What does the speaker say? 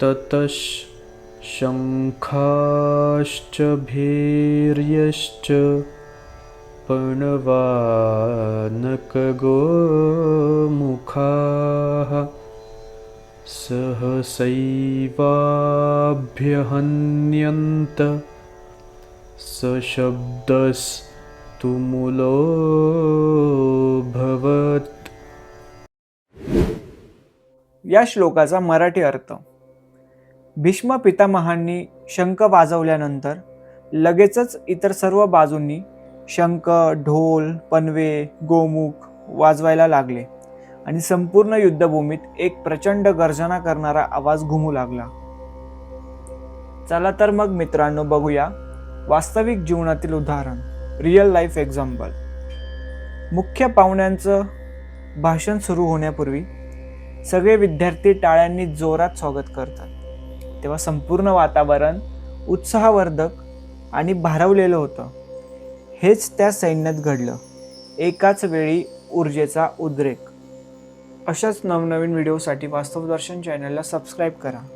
ततशङ्खाश्च भीर्यश्च पणवानकगोमुखाः सहसैवाभ्यहन्यन्त सशब्दस्तुमुलोऽभवत् या श्लोकाचा मराठी अर्थ भीष्म पितामहांनी शंख वाजवल्यानंतर लगेचच इतर सर्व बाजूंनी शंख ढोल पनवे गोमुख वाजवायला लागले आणि संपूर्ण युद्धभूमीत एक प्रचंड गर्जना करणारा आवाज घुमू लागला. चला तर मग मित्रांनो बघूया वास्तविक जीवनातील उदाहरण रिअल लाईफ एक्झाम्पल मुख्य पाहुण्यांचं भाषण सुरू होण्यापूर्वी सगळे विद्यार्थी टाळ्यांनी जोरात स्वागत करतात. तेव्हा संपूर्ण वातावरण उत्साहवर्धक आणि भारावलेलं होतं. हेच त्या सैन्यात घडलं. एकाच वेळी ऊर्जेचा उद्रेक. अशाच नवनवीन व्हिडिओसाठी वास्तवदर्शन चॅनलला सबस्क्राईब करा.